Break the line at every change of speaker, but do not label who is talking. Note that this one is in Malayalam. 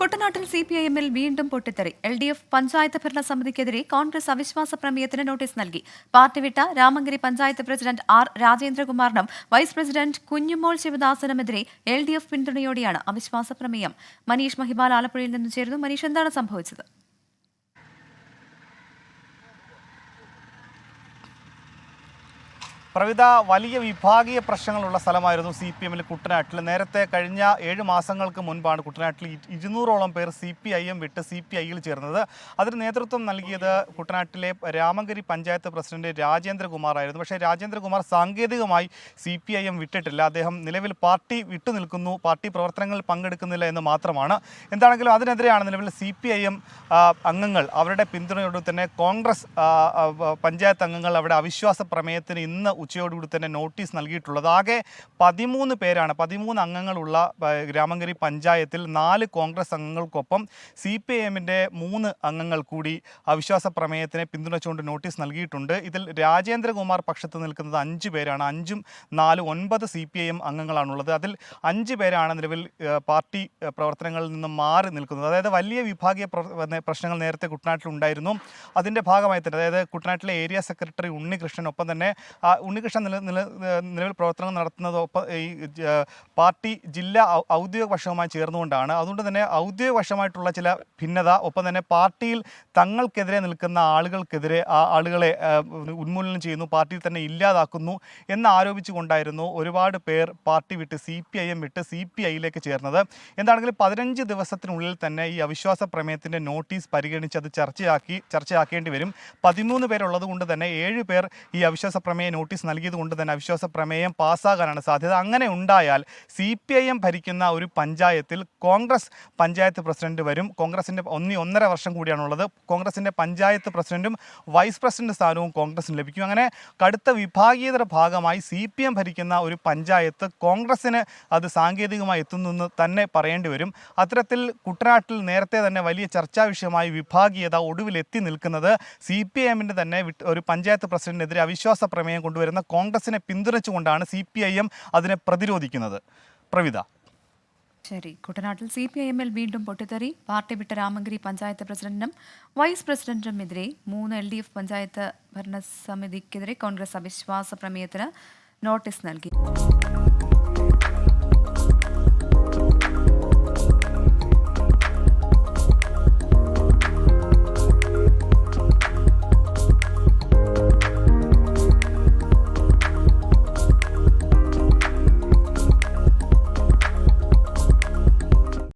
കുട്ടനാട്ടിൽ സി പി ഐ എമ്മിൽ വീണ്ടും പൊട്ടിത്തെറി. എൽ ഡി എഫ് പഞ്ചായത്ത് ഭരണ സമിതിക്കെതിരെ കോൺഗ്രസ് അവിശ്വാസ പ്രമേയത്തിന് നോട്ടീസ് നൽകി. പാർട്ടി വിട്ട രാമങ്കരി പഞ്ചായത്ത് പ്രസിഡന്റ് ആർ രാജേന്ദ്രകുമാറിനും വൈസ് പ്രസിഡന്റ് കുഞ്ഞുമോൾ ശിവദാസനുമെതിരെ എൽ ഡി എഫ് പിന്തുണയോടെയാണ് അവിശ്വാസ പ്രമേയം. മനീഷ് മഹിബാൽ ആലപ്പുഴയിൽ നിന്നും ചേരുന്നു. മനീഷ് എന്താണ് സംഭവിച്ചത്?
പ്രവിധ വലിയ വിഭാഗീയ പ്രശ്നങ്ങളുള്ള സ്ഥലമായിരുന്നു സി പി എമ്മിൽ കുട്ടനാട്ടിൽ. നേരത്തെ കഴിഞ്ഞ ഏഴ് മാസങ്ങൾക്ക് മുൻപാണ് കുട്ടനാട്ടിൽ ഇരുന്നൂറോളം പേർ സി പി ഐ എം വിട്ട് സി പി ഐയിൽ ചേർന്നത്. അതിന് നേതൃത്വം നൽകിയത് കുട്ടനാട്ടിലെ രാമങ്കരി പഞ്ചായത്ത് പ്രസിഡന്റ് രാജേന്ദ്രകുമാർ ആയിരുന്നു പക്ഷേ രാജേന്ദ്രകുമാർ സാങ്കേതികമായി സി പി ഐ എം വിട്ടിട്ടില്ല. അദ്ദേഹം നിലവിൽ പാർട്ടി വിട്ടു നിൽക്കുന്നു. പാർട്ടി പ്രവർത്തനങ്ങളിൽ പങ്കെടുക്കുന്നില്ല എന്ന് മാത്രമാണ്. എന്താണെങ്കിലും അതിനെതിരെയാണ് നിലവിൽ സി പി ഐ എം അംഗങ്ങൾ അവരുടെ പിന്തുണയോട് തന്നെ കോൺഗ്രസ് പഞ്ചായത്ത് അംഗങ്ങൾ അവിടെ അവിശ്വാസ പ്രമേയത്തിന് ഇന്ന് ഉച്ചയോടുകൂടി തന്നെ നോട്ടീസ് നൽകിയിട്ടുള്ളത്. ആകെ പതിമൂന്ന് പേരാണ് പതിമൂന്ന് അംഗങ്ങളുള്ള ഗ്രാമങ്കരി രാമങ്കരി പഞ്ചായത്തിൽ നാല് കോൺഗ്രസ് അംഗങ്ങൾക്കൊപ്പം സി പി എമ്മിന്റെ മൂന്ന് അംഗങ്ങൾ കൂടി അവിശ്വാസ പ്രമേയത്തിനെ പിന്തുണച്ചുകൊണ്ട് നോട്ടീസ് നൽകിയിട്ടുണ്ട്. ഇതിൽ രാജേന്ദ്രകുമാർ പക്ഷത്ത് നിൽക്കുന്നത് അഞ്ച് പേരാണ്. അഞ്ചും നാല് ഒൻപത് സി പി ഐ എം അംഗങ്ങളാണുള്ളത്. അതിൽ അഞ്ച് പേരാണ് നിലവിൽ പാർട്ടി പ്രവർത്തനങ്ങളിൽ നിന്നും മാറി നിൽക്കുന്നത്. അതായത് വലിയ വിഭാഗീയ പ്രശ്നങ്ങൾ നേരത്തെ കുട്ടനാട്ടിൽ ഉണ്ടായിരുന്നു അതിന്റെ ഭാഗമായി തന്നെ അതായത് കുട്ടനാട്ടിലെ ഏരിയ സെക്രട്ടറി ഉണ്ണികൃഷ്ണൻ ഒപ്പം തന്നെ ഉണ്ണികൃഷ്ണൻ നില നില നിലവിൽ പ്രവർത്തനങ്ങൾ നടത്തുന്നതൊപ്പം ഈ പാർട്ടി ജില്ലാ ഔദ്യോഗിക പക്ഷവുമായി ചേർന്നുകൊണ്ടാണ്. അതുകൊണ്ട് തന്നെ ഔദ്യോഗിക പക്ഷമായിട്ടുള്ള ചില ഭിന്നത ഒപ്പം തന്നെ പാർട്ടിയിൽ തങ്ങൾക്കെതിരെ നിൽക്കുന്ന ആളുകൾക്കെതിരെ ആ ആളുകളെ ഉന്മൂലനം ചെയ്യുന്നു പാർട്ടിയിൽ തന്നെ ഇല്ലാതാക്കുന്നു എന്ന് ആരോപിച്ചുകൊണ്ടായിരുന്നു ഒരുപാട് പേർ പാർട്ടി വിട്ട് സി പി ഐ എം വിട്ട് സി പി ഐയിലേക്ക് ചേർന്നത്. എന്താണെങ്കിലും പതിനഞ്ച് ദിവസത്തിനുള്ളിൽ തന്നെ ഈ അവിശ്വാസ പ്രമേയത്തിന്റെ നോട്ടീസ് പരിഗണിച്ച് അത് ചർച്ചയാക്കി ചർച്ചയാക്കേണ്ടി വരും. പതിമൂന്ന് പേരുള്ളത് കൊണ്ട് തന്നെ ഏഴ് പേർ ഈ അവിശ്വാസ പ്രമേയ നോട്ടീസ് നൽകിയത് കൊണ്ട് തന്നെ അവിശ്വാസ പ്രമേയം പാസ്സാകാനാണ് സാധ്യത. അങ്ങനെ ഉണ്ടായാൽ സി പി ഐ എം ഭരിക്കുന്ന ഒരു പഞ്ചായത്തിൽ കോൺഗ്രസ് പഞ്ചായത്ത് പ്രസിഡന്റ് വരും. കോൺഗ്രസിന്റെ ഒന്നി ഒന്നര വർഷം കൂടിയാണുള്ളത്. കോൺഗ്രസിന്റെ പഞ്ചായത്ത് പ്രസിഡന്റും വൈസ് പ്രസിഡന്റ് സ്ഥാനവും കോൺഗ്രസിന് ലഭിക്കും. അങ്ങനെ കടുത്ത വിഭാഗീയതയുടെ ഭാഗമായി സി പി എം ഭരിക്കുന്ന ഒരു പഞ്ചായത്ത് കോൺഗ്രസിന് അത് സാങ്കേതികമായി എത്തുന്നെന്ന് തന്നെ പറയേണ്ടി വരും. അത്തരത്തിൽ കുട്ടനാട്ടിൽ നേരത്തെ തന്നെ വലിയ ചർച്ചാ വിഷയമായി വിഭാഗീയത ഒടുവിലെത്തി നിൽക്കുന്നത് സി പി എമ്മിന്റെ തന്നെ ഒരു പഞ്ചായത്ത് പ്രസിഡന്റിനെതിരെ അവിശ്വാസ പ്രമേയം കൊണ്ടുവരുന്ന കോൺഗ്രസിനെ പിന്തുണച്ചുകൊണ്ടാണ് സി പി ഐ എം അതിനെ പ്രതിരോധിക്കുന്നത്. പ്രവിത.
ശരി. കുട്ടനാട്ടിൽ സി പി ഐ എമ്മിൽ വീണ്ടും പൊട്ടിത്തെറി. പാർട്ടി വിട്ട രാമഗിരി പഞ്ചായത്ത് പ്രസിഡന്റിനും വൈസ് പ്രസിഡന്റിനുമെതിരെ മൂന്ന് എൽ ഡി എഫ് പഞ്ചായത്ത് ഭരണസമിതിക്കെതിരെ കോൺഗ്രസ് അവിശ്വാസ പ്രമേയത്തിന് നോട്ടീസ് നൽകി.